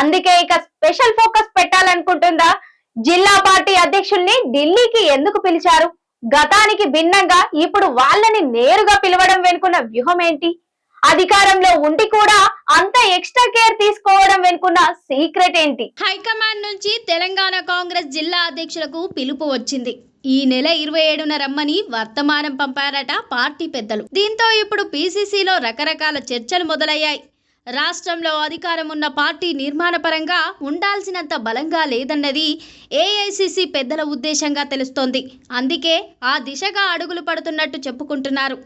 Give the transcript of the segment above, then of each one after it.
అందుకే ఇక special focus పెట్టాలనుకుంటుందా? జిల్లా పార్టీ అధ్యక్షుల్ని ఢిల్లీకి ఎందుకు పిలిచారు? గతానికి భిన్నంగా ఇప్పుడు వాళ్ళని నేరుగా పిలవడం వెనుకున్న వ్యూహం ఏంటి? అధికారంలో ఉండి కూడా అంత ఎక్స్ట్రా కేర్ తీసుకోవడం వెనుకున్న సీక్రెట్ ఏంటి? హైకమాండ్ నుంచి తెలంగాణ కాంగ్రెస్ జిల్లా అధ్యక్షులకు పిలుపు వచ్చింది. ఈ నెల ఇరవై ఏడున రమ్మని వర్తమానం పంపారట పార్టీ పెద్దలు. దీంతో ఇప్పుడు పీసీసీలో రకరకాల చర్చలు మొదలయ్యాయి. రాష్ట్రంలో అధికారం ఉన్న పార్టీ నిర్మాణపరంగా ఉండాల్సినంత బలంగా లేదన్నది ఏఐసిసి పెద్దల ఉద్దేశంగా తెలుస్తోంది. అందుకే ఆ దిశగా అడుగులు పడుతున్నట్టు చెప్పుకుంటున్నారు.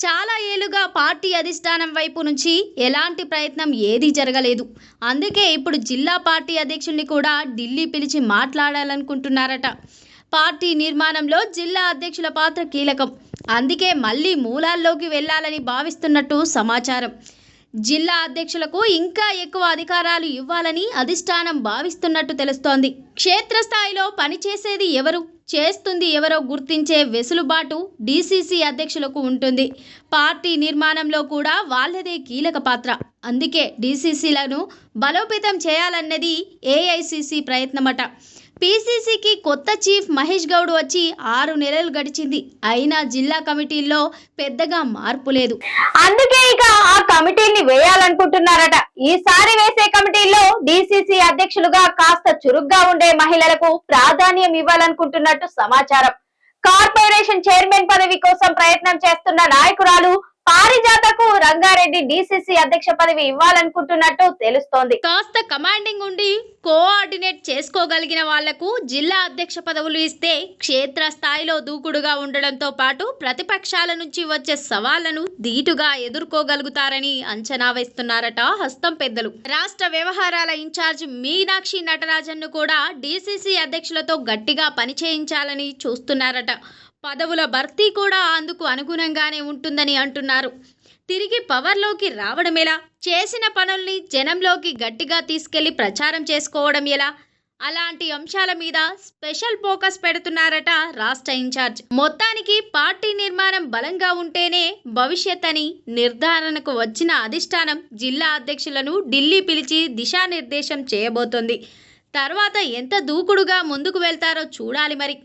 చాలా ఏళ్ళుగా పార్టీ అధిష్టానం వైపు నుంచి ఎలాంటి ప్రయత్నం ఏదీ జరగలేదు. అందుకే ఇప్పుడు జిల్లా పార్టీ అధ్యక్షుల్ని కూడా ఢిల్లీ పిలిచి మాట్లాడాలనుకుంటున్నారట. పార్టీ నిర్మాణంలో జిల్లా అధ్యక్షుల పాత్ర కీలకం. అందుకే మళ్ళీ మూలాల్లోకి వెళ్ళాలని భావిస్తున్నట్టు సమాచారం. జిల్లా అధ్యక్షులకు ఇంకా ఎక్కువ అధికారాలు ఇవ్వాలని అధిష్టానం భావిస్తున్నట్టు తెలుస్తోంది. క్షేత్రస్థాయిలో పనిచేసేది ఎవరు? చేస్తుంది ఎవరో గుర్తించే వెసులుబాటు డీసీసీ అధ్యక్షులకు ఉంటుంది. పార్టీ నిర్మాణంలో కూడా వాళ్ళదే కీలక పాత్ర. అందుకే డీసీసీలను బలోపేతం చేయాలన్నది ఏఐసిసి ప్రయత్నమట. పీసీసీకి కొత్త చీఫ్ మహేష్ గౌడ్ వచ్చి ఆరు నెలలు గడిచింది. అయినా జిల్లా కమిటీల్లో పెద్దగా మార్పు లేదు. అందుకే ఇక ఆ కమిటీని వేయాలనుకుంటున్నారట. ఈసారి వేసే కమిటీలో డిసిసి అధ్యక్షులుగా కాస్త చురుగ్గా ఉండే మహిళలకు ప్రాధాన్యం ఇవ్వాలనుకుంటున్నట్టు సమాచారం. కార్పొరేషన్ చైర్మన్ పదవి కోసం ప్రయత్నం చేస్తున్న నాయకురాలు పారిజా రంగారెడ్డి డిసిసి అధ్యక్ష పదవి ఇవ్వాలనుకుంటున్నట్టు తెలుస్తోంది. కాస్త కమాండింగ్ ఉండి కోఆర్డినేట్ చేసుకోగలిగిన వాళ్ళకు జిల్లా అధ్యక్ష పదవులు ఇస్తే క్షేత్ర స్థాయిలో దూకుడుగా ఉండడంతో పాటు ప్రతిపక్షాల నుంచి వచ్చే సవాళ్ళను ధీటుగా ఎదుర్కోగలుగుతారని అంచనా వేస్తున్నారట హస్తం పెద్దలు. రాష్ట్ర వ్యవహారాల ఇన్ఛార్జ్ మీనాక్షి నటరాజన్ను కూడా డిసిసి అధ్యక్షులతో గట్టిగా పనిచేయించాలని చూస్తున్నారట. పదవుల భర్తీ కూడా అందుకు అనుగుణంగానే ఉంటుందని అంటున్నారు. తిరిగి పవర్లోకి రావడం ఎలా? చేసిన పనుల్ని జనంలోకి గట్టిగా తీసుకెళ్ళి ప్రచారం చేసుకోవడం ఎలా? అలాంటి అంశాల మీద స్పెషల్ ఫోకస్ పెడుతున్నారట రాష్ట్ర ఇన్ఛార్జ్. మొత్తానికి పార్టీ నిర్మాణం బలంగా ఉంటేనే భవిష్యత్ అని నిర్ధారణకు వచ్చిన అధిష్టానం జిల్లా అధ్యక్షులను ఢిల్లీ పిలిచి దిశానిర్దేశం చేయబోతోంది. తర్వాత ఎంత దూకుడుగా ముందుకు వెళ్తారో చూడాలి మరి.